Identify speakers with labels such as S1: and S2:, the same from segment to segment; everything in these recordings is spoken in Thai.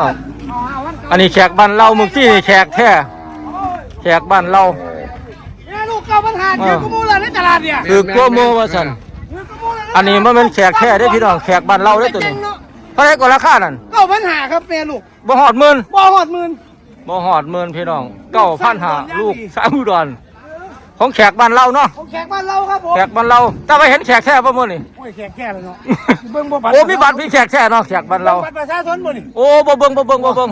S1: อ้าวอันนี้แขกบ้านเราเมื่อกี้นี่แขกแท้แขกบ้านเรา
S2: เนี่ยลูกเก้าปัญหาเจอกูมูเลยในตลาดเนี่ย
S1: คือกลัวโมว่าสันอันนี้มันเป็นแขกแท้ได้อพี่น้องแขกบ้านเราได้อตัวนี้เท่าไหรก็ราคานั่น
S2: เก้าปัญหาครับแม่ลูก
S1: บ่หอดหมื่น
S2: บ่หอดหมื่น
S1: บ่หอดหมื่นพี่น้องเก้าพันหาลูกสามอุดร ของแขกบ้านเราเนาะ
S2: ของแขกบ้านเราครับผม
S1: แขกบ้านเราแต่ไปเห็นแขกแท้ป่ะมื้อนี่
S2: โอ้ยแขกแค่เลยเนาะเบิ่งบ่บัตร
S1: โอ้มีบัตรมีแขกแท้เนาะแขกบ้านเรา
S2: บัตรประชาชนบ่นี่
S1: โอ้บ่เบิ่งบ่เบิ่งบ่เบิ่ง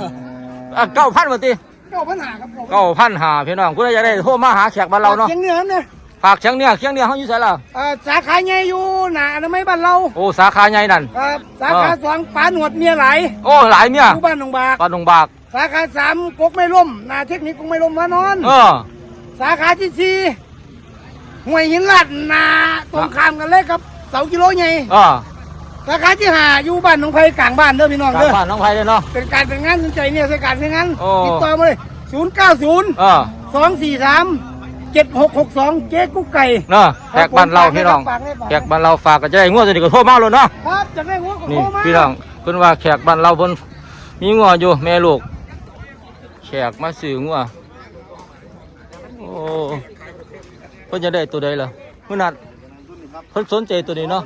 S1: อะเก้าพันมาติ
S2: เก้าปัญหาครับผม
S1: เก้าพันหาพี่น้องคุณจะได้โทรมาหาแขกบ้านเราเนาะ
S2: เชียงเหนือเนี่ย
S1: ฝากเชียงเนี่ยเชียงเนี่ยเขาอยู่ไสล่ะ
S2: เอ่อสาขาใหญ่อยู่หน้าอนามัยบ้านเรา
S1: โอ้สาขาใหญ่นั่น
S2: ครับสาขาสองปาหนวดเมียไหล
S1: โอ้หลายเมีย
S2: อยู่บ้านหนองบาก
S1: ปลาดงบาก
S2: สาขาสามกกไม่ล่มหน้าเทคนิคกกไม่ล่มพระนอน
S1: เออ
S2: สาขาที่สี่ห้วยหินลาดนาตรงข้ามกันเลยครับเสากิโลใหญ่
S1: เออ
S2: สาขาที่ห้าอยู่บ้านหนองไผ่กลางบ้านเด้อพี่น้อง
S1: กลาง
S2: เด้อ
S1: บ้านน้องไผ่เลยเนาะ
S2: เป็นการเป็นงานสนใจเนี่ยเป็นการเป็นงาน
S1: โอ้
S2: ติดต่อมาเลย0 9 0
S1: เออ
S2: 2 4 3 7 6 6 2เจ๊กุ๊กไก่
S1: เนาะแขกบ้านเราพี่น้อง
S2: ฝากให้ฝากให้
S1: แขกบ้านเราฝากก็จะได้งวดตัวนี้ก็โทรมาเลยเนาะ
S2: ครับจากได้หัวของ
S1: นี่
S2: โทรมา
S1: พี่น้องเพิ่นว่าแขกบ้านเราเพิ่นมีงวอยู่แม่ลูก แขกมาซื้องวโอ้ เพิ่นจะได้ตัวใดล่ะเพิ่นนัดเพิ่นสนใจตัวนี้เนาะ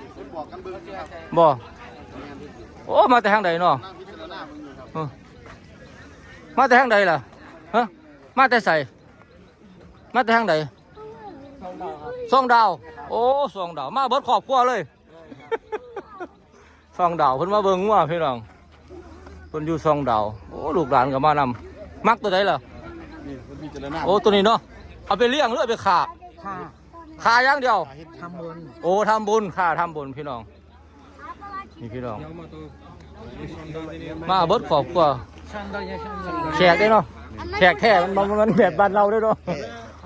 S1: บ่โอ้มาแต่ทางใดเนาะเออมาแต่ทางใดล่ะฮะมาแต่ใส่มาแต่ทางใดสองดาว โอ้สองดาว มาเบิดครอบครัวเลยสองดาวเพิ่นมาเบิ่งงัวพี่น้องเพิ่นอยู่สองดาว โอ้ลูกหลานก็มานำมักตัวใดล่ะโอ้ตัวนี้เนาะ เอาไปเลี้ยงหรือเอาไปขา
S2: ค่ะ
S1: ขาอย่างเดียว
S2: ทำบุญ
S1: โอ้ทำบุญค่าทำบุญพี่น้อง นี่พี่น้อง มาเบิดขอบกว่าแขกได้เนาะแขกแท้มันมันมันแบบบ้านเราได้เนาะ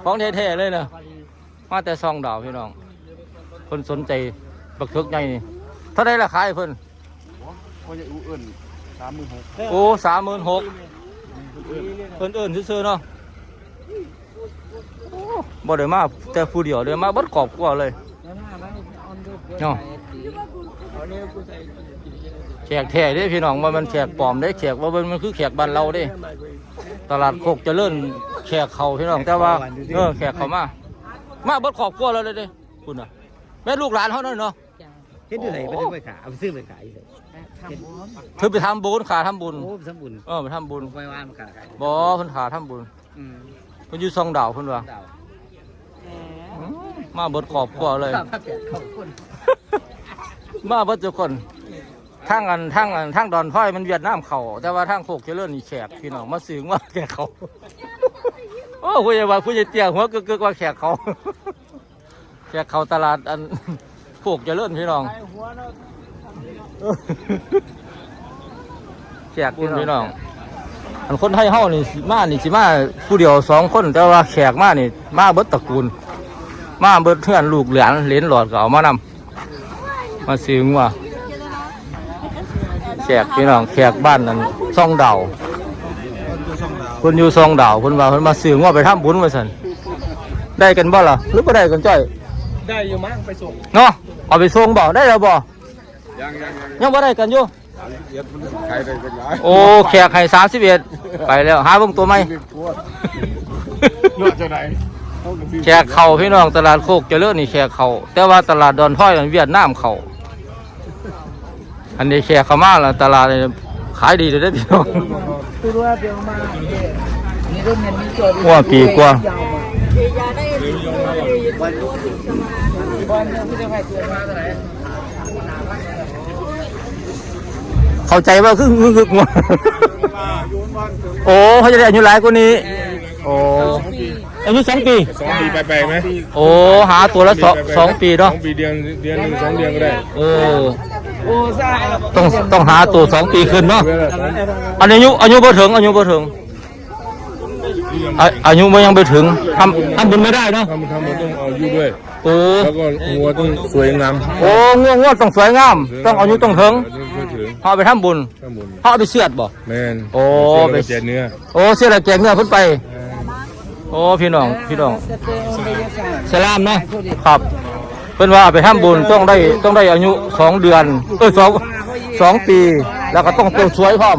S1: ของแท้ๆเลยนะมาแต่ซองดาวพี่น้องเพิ่นสนใจบักเทึกใหญ่นี่เท่าไดราคาให้เพิ่น
S3: เขาจะอู้เอิ้นสามหมื่นหก
S1: โอ้สามหมื่นหกเพิ่นเอิ้นซื่อๆเนาะโอ้ บ่ได้มาแต่ผู้เดียวเด้มาเบิดขอบกว่าเลยเนาะแขกแท้เด้พี่น้องว่ามันแขกปลอมได้แขกว่ามันมันคือแขกบ้านเราเด้ ตลาดโคกเจะเลื่อนแขกเขาพี่น้องแต่ว่าเออแขกเขามา มาเบิดขอบครัวเราเลยเด้คุณน่ะแม่ลูกหลานเขานั่นเนาะ
S4: เฮ็ดอยู่ไหนไม่ได้ไปขายเอาไปซื้อไปขายอยู่เลย
S1: เธอไปทำบุญขาทำบุญ
S4: โอ้สมบุญ
S1: เออไปทำบุญ
S4: ไปว่านมาขายขาย
S1: บ่เพิ่นขาทำบุญ
S4: อืม
S1: เพิ่นอยู่ซองดาวเพิ่นว่า
S4: ดาว
S1: อื มมาเบิดขอบครัวเลย
S4: ข้าวผัดแกงข้าวข้น
S1: มาเบิดทุกคนทางอันทางอันทางดอนพ้อยมันเวียดนามเขาแต่ว่าทางโคกเจริญนี่แขกพี่น้องมาซื้อว่าแขกเขา โอ้คุยว่าคุยเตี้ยหัวกึกๆว่าแขกเขา แขกเขาตลาดอันโคกเจริญพี่น้องแขกพี่น้อง อันคนไทยเฮานี่สิมานี่สิมาผู้เดียวสองคน แต่ว่าแขกมานี่ มาเบิดตระกูล มาเบิดเพื่อนลูกเหลานเหลนหลอดก็เอามานำมาซื้องัวแขกพี่น้องแขกบ้านนั้นซองดาวเพิ่นอยู่ซองดาวเพิ่นว่าเพิ่นมาซื้องัวไปทำบุญว่าซั่นได้กันบ่ล่ะหรือบ่ได้กันจ้อย
S2: ได้อยู่มั้งไปส่ง
S1: เนาะเอาไปส่งบ่ได้แล้วบ่
S3: ยังยังยัง
S1: ยังบ่ได้กันอยู่
S3: เสียบมันขายได้เป็นหลาย
S1: โอ้แขกให้31ไปแล้วหาเบิ่งตัวใหม่
S3: เรียกกวดยอดจะไหนเขาก็ซื้อ
S1: แขกเขาพี่น้องตลาดโคกเจริญนี่แขกเขาแต่ว่าตลาดดอนพ้อยนั้นเวียดนามเขาอันนี้แขกเขามาแล้วตลาดนี่ขายดีเลยเด้อพี่น้อง
S2: ตัวเดียวมานี่ก็เงินนี่จด
S1: ว่าปีกว่าเข้าใจว่าคือมึงคืองัวโอ้เขาจะได้อายุหลายกว่านี้โอ้ อายุสองปี
S3: สองปีไปไปไหม
S1: โอ้หาตัวละสองสองปี
S3: สอ
S1: เนาะ
S3: งปีเดือนเดือนหนึ่งสองเดือนก็ได้
S1: โอ้
S2: โอ้ซ่า
S1: ต้องต้องหาตัวสองปีขึ้นเนาะ
S3: เวลาสอง
S1: อันนี้อายุอายุบ่ถึงอายุบ่ถึงอาอายุมันยังไม่ถึงทำทำบุญไม่ได้เนาะ
S3: ทำทำมันต้องเอาอยู่ด้วย
S1: โอ้
S3: แล้วก็งัวต้องสวยงาม
S1: โอ้ง่วงง่วงต้องสวยงามต้องอายุต้องถึง
S3: ต้องถึง
S1: พาไปทำบุญ
S3: ข้ามุน
S1: พาเอาไปเสียดบ่
S3: แมน
S1: โอ้
S3: ไป
S1: ไป
S3: เจ็ดเนื้อ
S1: โอ้เสียดแล้วแกงเนื้อเพิ่นไป โอ้พี่น้องพี่น้องสลามเนาะครับเพิ่นว่าไปทำบุญต้องได้ต้องได้อายุสองเดือนเออสองสองปี แล้วก็ต้องตัวสวยพร้อม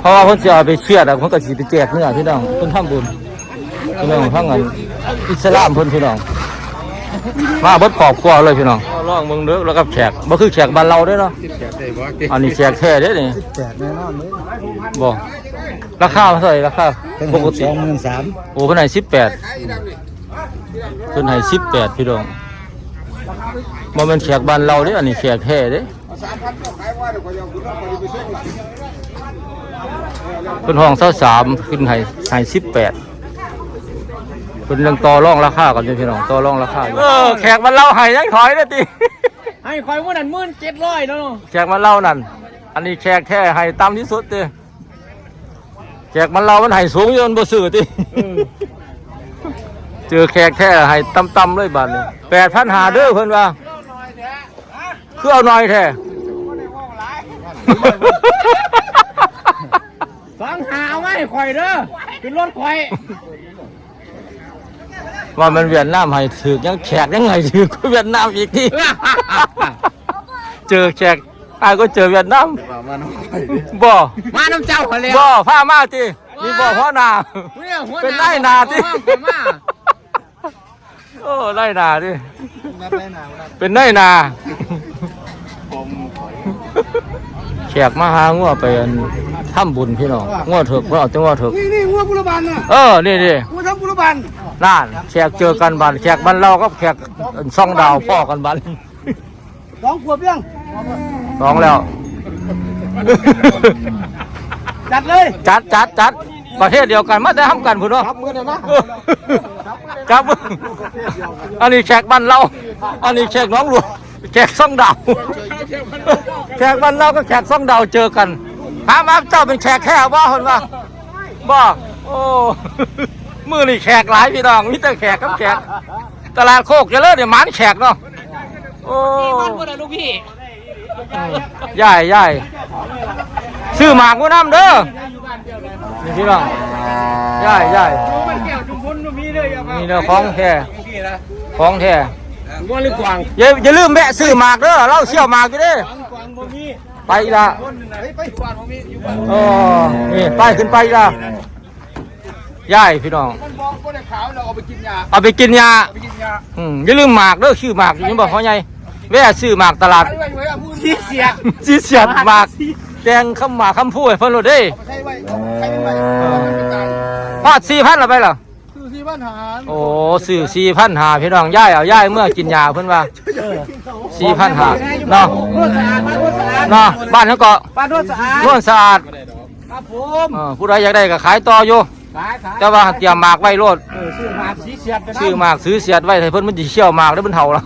S1: เพราะว่าเพิ่นจะเอาไปเชื่อดอะเพิ่นก็สิไปแจกเนื้อพี่น้องเพิ่นทำบุญพี่น้องทั้งอันอิสลามเพิ่นพี่น้อง มาเบิดครอบครัวเลยพี่น้องลองเบิ่งเด้อแล้วกับแขกบ่คือแขกบ้านเราเด้อเนาะ
S3: ติดแกได้บ่ติ
S1: อันนี้แขกแท้เด้อนี่
S4: แปดแน่นอนเลย
S1: บ่ราคาเท่าไหร่ราคาปกติ
S4: สองหมื่นสาม
S1: โอ้เพิ่นให้18เพิ่นให้18พี่น้องบ่แม่นแขกบ้านเราเด้ออันนี้แขกแท้เด้
S3: สามพันก็ขายว่าเดี๋ยวก็ยังคุณต้องไปซื้อหลัง
S1: เพิ่นห้อง23ขึ้นให้ให้18 เพิ่นยังต่อรองราคากันอยู่พี่น้องต่อรองราคาอยู่เออแขกบ้านเราให้ยังถอยเด้อติ
S2: ให้คอยว่านั่นมื่นเจ็ดร้อยเนาะ
S1: แขกมันเล่านั่น อันนี้แขกแท้ให้ต่ำที่สุดเด้แขกมันเล่ามันให้สูงอยนบ่ซื้อติเจอแขกแท้ให้ต่ำๆเลยบาดนี้แปดพันหาเด้อเพิ่นว่าคือเอาหน่อยแท้
S2: ฟังหาเอาไว้คอยเด้อขึ้นรถคอย
S1: ว่ามันเวียดนามให้ถือยังแขกยังไงถือก็เวียดนามอีกทีเจอแขกอายก็เจอเวียดนาม
S3: ว่ามาน้องไป
S1: บ่
S2: มาน้ำเจ้าเขาแล้ว
S1: บ่พามาตินี่บ่พ่อนา
S2: เนี่ยหัวห
S1: เป็นไร่นาติ
S2: หัวหน้ามา
S1: โอ้ไร่นาดิ
S4: นับได้นาน
S1: เป็นไร่นาแขกมาหางัวไปอันทำบุญพี่น้องงัวเถึกเพื่อเอาแต่งัวเถึก
S2: นี่นี่งัวบุรบันน่ะ
S1: เออนี่ดิ
S2: งัวทั้งบุรบัน
S1: น่านแขกเจอกันบันแขกบันเราก็แขกซ่องดาวพ่อกันบัน
S2: สองขวบยัง
S1: สองแล้ว
S2: จัดเลย
S1: จัดจัดจัดประเทศเดียวกันมาแต่ทำกันพุ่นเนาะ
S2: ครับมือนะนะ
S1: ครับอันนี้แขกบ้านเรา อันนี้แขกน้องหลวงแขกซ่องดาวแขกบ้านเราก็แขกซ่องดาวเจอกันถามว่าเจ้าเป็นแขกแค่ว่าคนว่าบ่โอ้ มือนี่แขกหลายพี่น้องมิแต่แขกกับแขก ตลาดโคกเจะเลิศเนี่ยหมันแขกเนาะโอ้
S2: ลูกพี่
S1: ใหญ่ใหญ่ซื้อหมากกูน้ำเด้อนี่พี่น้องใหญ่ใหญ่
S2: มันแก้วจุ่มพ้นลูกพี่เลยอย่ามา
S1: นี่เด้อของแท้ของแท้
S2: งัวหรือกวาง
S1: อย่าอย่าลืมแวะซื้อหมากเด้อเราเชี่ยวหมากอยู่เด้อก
S2: วางบ่มี
S1: ไปอีกละ
S2: ไปกวางบ่มีอยู่บ้าน
S1: อ๋อนี่ไปขึ้นไปอีกละ ยายพี่น้อง
S3: มันบอกบ่ได้ขาวเราเอาไปกินยา
S1: เอาไปกินยา
S3: ไปกินยา
S1: อืมอย่าลืมหมากเด้อชื่อหมากอยู่บอกเขาไงแวะซื้อหมากตลาด
S3: ไว้ไว้ไว้เอามือ
S2: ที่เสีย
S1: สิเสียดหมากแดงคำหมากคำพูดให้เพิ่นโลดเด้
S3: เอาไปใช้ไว้ใช้เป็นไว้มันเป็นตาย
S1: ฮอด4,000ละไปล่ะ
S3: คือที่บ้านหาร
S1: โอ้ซื้อ4,000หาพี่น้องย่ายเอาย่ายเมื่อกินยาเพิ่นว่า4,000หาเนาะ
S2: รถสะอาดบ้านรถสะอาด
S1: เนาะบ้านเขาก็
S2: บ้านรถสะอาด
S1: นวลสะอาด
S2: ครับผม
S1: เออผู้ใดอยากได้ก็ขายต่ออยู่
S2: ขายขาย
S1: แต่ว่าเตรียมหมากไว้โลด
S2: เออซื้อมาสีเสียดไปนะ
S1: ซื้อหมากซื้อเสียดไว้ให้เพิ่นมันสิเชี่ยวหมากแล้วมันเฒ่าละ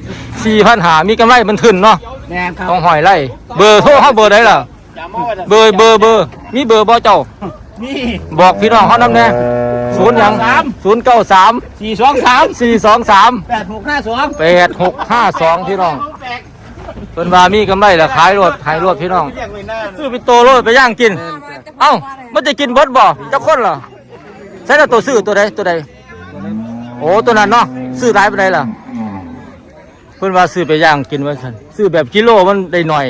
S1: 4,000หามีกำไรมันขึ้นเนาะ
S2: แม่นครับ
S1: ต้องหอยไล่เบอร์โทรเฮาเบอร์ใดล่ะ
S2: จำเอาไว้เถอะ
S1: เบอร์เบอร์เบอร์มีเบอร์บ่เจ้า
S2: นี่
S1: บอกพี่น้องเขานำแน่ศูนย์หยังศูนย์เก้าสาม
S2: สี่สองสาม
S1: สี่สองสาม
S2: แปดหกห้าสอง
S1: แปดหกห้าสองพี่น้อง เพิ่นว่ามีกำไรละขายรถขายรถพี่น้อง
S2: เรียกไว้หน้า
S1: ซื้อไปโตรถไปย่างกิน เอ้ามันจะกินเบดบ่เจ้าคนเหรอใช่แล้วตัวซื้อตัวใดตัวใด โอ้ตัวนั้นเนาะซื้อหลายไปไหนใดล่ะ เพิ่นว่าซื้อไปย่างกินว่าซั่นซื้อแบบกิโลมันได้หน่อย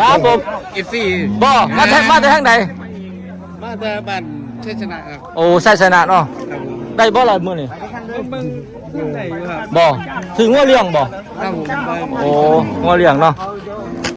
S1: ครับผม
S3: เอฟซี
S1: บ่มาแทมาแต่ทางใด
S3: มาแต่บ้านชัยชนะครับ
S1: โอ้ใส่ชนะเนาะได้บ่ล่ะมื้อนี้
S3: เบิ่งได้อยู่ครั บ
S1: บ่ถึงว่าเลี้ยงบ่
S3: ครับผม
S1: โอ้งัวเลี้ยงเนาะ